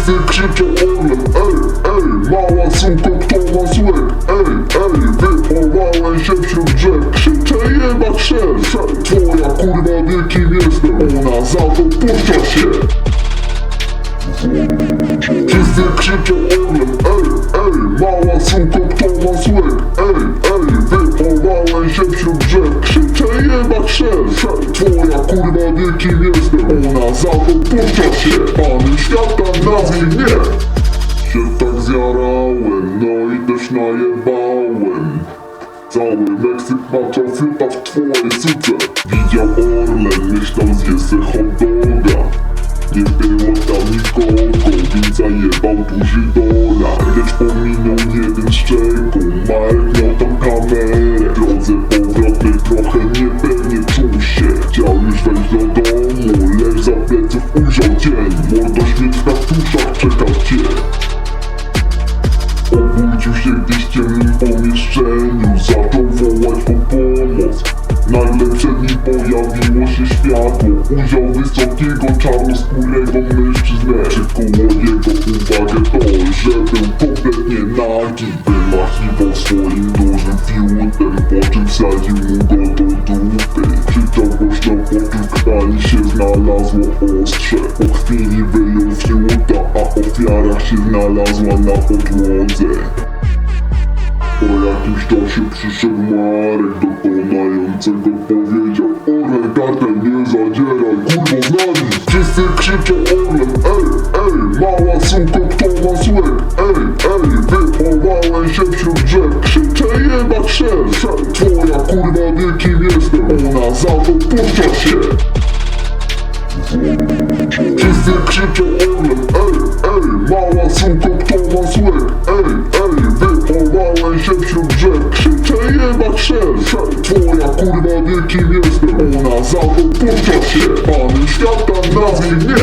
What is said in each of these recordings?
Wszyscy krzyczą Orlen, ej, ej Mała suko, kto ma złe? Ej, ej, wychowałem się wśród drzew. Krzyczę jebać szel, szel Twoja kurwa wie kim jestem. Ona za to puszcza się. Wszyscy krzyczą Orlen, ej, ej Mała suko, kto ma złe? Ej, ej, wychowałem się wśród drzew. Krzyczę jebać szel, szel Twoja kurwa wie kim jestem Ona za to puszcza się. Pany świata nazwij mnie Się tak zjarałem, no i też najebałem. Cały Meksyk maczał fryta w twojej suce. Widział Orlen, myślał zje se hot doga. Nie było tam nikogo, więc zajebał duży dolar Lecz pominął jeden szczegół, Marek miał tam kamerę. W drodze powrotnej trochę pleców ujrzał dzień Mordo śmierć w katuszach czekał cię. Obudził się gdzieś w ciemnym pomieszczeniu Zaczął wołać po pomoc. Nagle przed nim pojawiło się światło Ujrzał wysokiego, czarnoskórego mężczyznę. Przykuło jego uwagę to, że był kompletnie nagi. Wymachiwał swoim dużym fiutem Po czym wsadził mu go ofiara się znalazła na podłodze. Po jakimś czasie przyszedł Marek dokonającego powiedział Orlen kartel nie zadzieraj, kurwo z nami. Wszyscy krzyczą Orlen, ej, ej Mała suko, kto ma złe Ej, ej, wychowałem się wśród drzew. Krzyczę jebać szel Twoja kurwa wie kim jestem. Ona za to puszcza się. Wszyscy krzyczą Orlen, kto ma złe Ej, ej, wychowałem się wśród drzew. Krzyczę jebać szel Twoja kurwa wie kim jestem Ona za to puszcza się. Pany świata nazwij mnie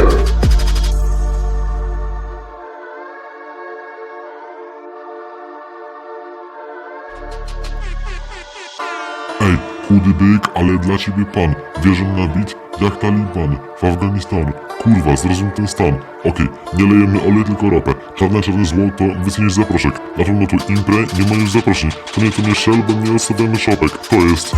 Ej, chudy byk, ale dla ciebie pan. Wierzę na bit, jak Taliban w Afganistanu. Kurwa, zrozum ten stan. Okej, nie lejemy olej, tylko ropę. Czarne, czarne złoto, wycenisz zaproszek. Na pewno tu imprę, nie ma już zaproszeń. To nie, to nie Shell, bo nie odstawiamy szopek. To jest...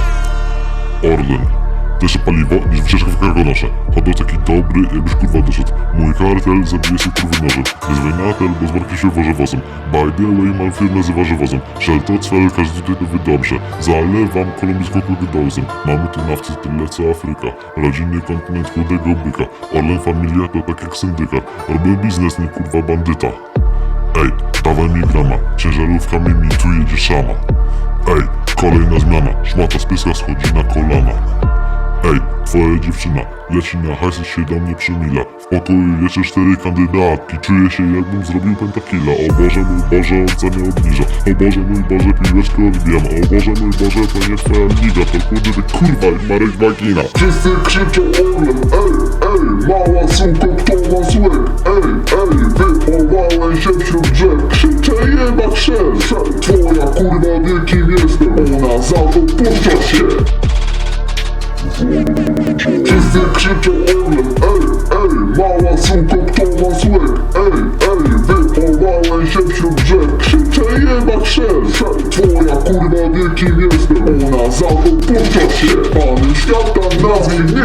Orlen. Też paliwo niż w karkonosze. Chodał taki dobry, jakbyś kurwa doszedł. Mój kartel zabije się kurwy nożem. Nie zwaj na tel, bo zmartwi się woże wozem. By the way, mam firmę nazywa że wozem. Shell to cel, każdy tutaj to wie dobrze. Zalewam kolumbijską kurwydozem. Mamy tu nafty tyle co Afryka. Rodzinny kontynent chudego byka. Orlen familia to tak jak syndykat. Robię biznes, nie kurwa bandyta. Ej, dawaj mi grama, ciężarówkami mi tu jedzie szama. Ej, kolejna zmiana, szmata z pyska schodzi na kolana. Ej, twoja dziewczyna leci na się do mnie przymila W pokoju jeszcze cztery kandydatki Czuję się jakbym zrobił pentakilla. O Boże mój Boże, on mnie obniża. O Boże mój Boże, piłeczkę odbijam. O Boże mój Boże, to nie twoja liga To chudy ty kurwa i Marek Wagina Wszyscy krzyczą Orlen, ej, ej Mała suko, kto ma złe? Ej, ej, wychowałem się wśród drzew. Krzyczę jebać szel Twoja kurwa wie kim jestem. Ona za to puszcza się Wszyscy krzyczą Orlen, ej, ej Mała suko, kto ma złe? Ej, ej, wychowałem się wśród drzew Krzyczę jebać szel Twoja kurwa wie kim jestem Ona za to puszcza się. Pany świata nazwij mnie